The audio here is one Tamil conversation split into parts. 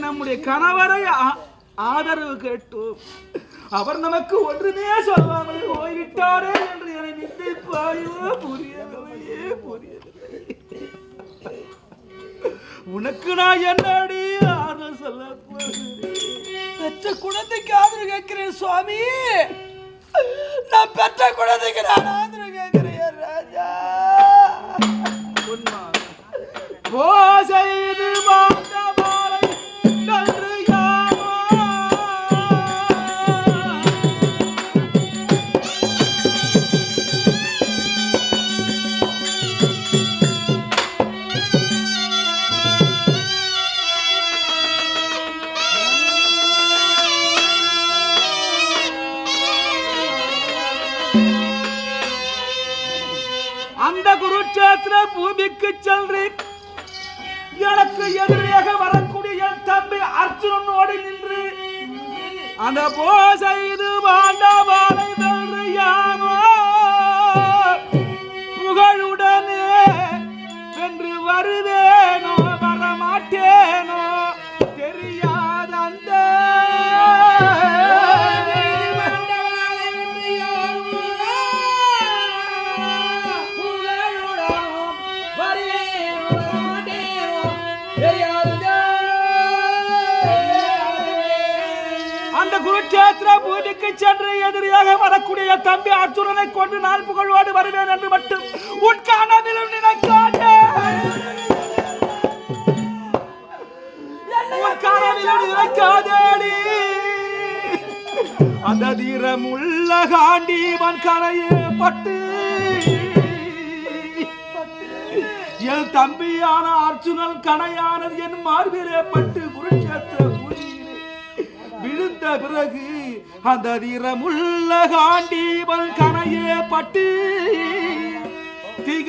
நம்முடைய கணவரை ஆதரவு கேட்டு அவர் நமக்கு ஒன்றுமே சொல்லாமல் போய்விட்டாரே என்று என்னை நிந்திப்பாயோ? புரியவில்லையே புரியவில்லை உனக்கு நான் என்னடி ஆறுதல் சொல்ல பெற்ற குழந்தைக்கு ஆதரவு கேட்கிறேன் சுவாமி. நான் பெற்ற குழந்தைக்கு நான் ஆதரவு கேட்கிறேன் ராஜா? அந்த குருட்சேத்திர பூமிக்கு செல்றேன். எனக்கு எதிராக வரக்கூடிய என் தம்பி அர்ஜுனனோடு நின்று அந்த போசைது பாண்டவாளை குருட்சேத்திர பூமிக்கு சென்று எதிரியாக வரக்கூடிய தம்பி அர்ஜுனனை கொண்டு நான் புகழோடு வருவேன் என்று மட்டும் உன் கனவிலும் நினைக்காதே. உன் கனவிலும் நினைக்காதேடி அந்த தீரமுள்ள காண்டீவன் கரையே பட்டு. என் தம்பியான அர்ஜுனன் கணையானது என் மார்பிலே பட்டு. குருட்சேத்திர பூமியிலே விழுந்த பிறகு அந்த நிறமுள்ள காண்டீவன் கனையே பட்டு திக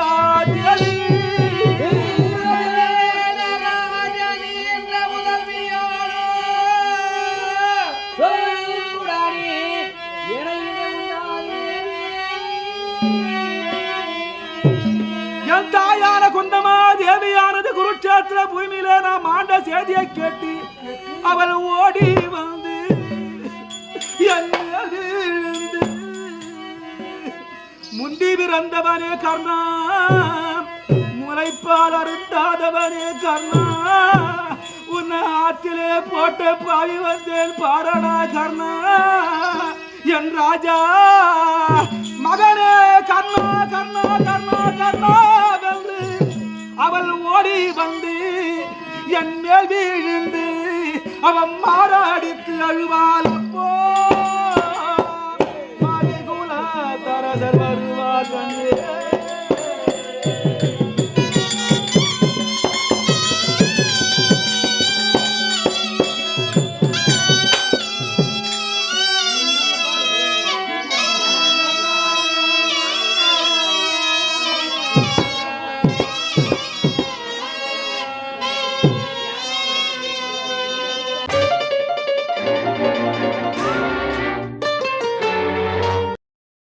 என் தாயான குந்தமா தேவியானது குருட்சேத்திர பூமியிலே நாம் ஆண்ட செய்தியை கேட்டு அவள் ஓடி வந்து முந்தி பிறந்தவனே கர்ணா முளைப்பால் அருந்தாதவனே கர்ணா உன்னை ஆற்றிலே போட்ட பாவி வந்தேன் பாரணா கர்ணா. என் ராஜா மகனே அவன் மாறாடித்து அழுவாள்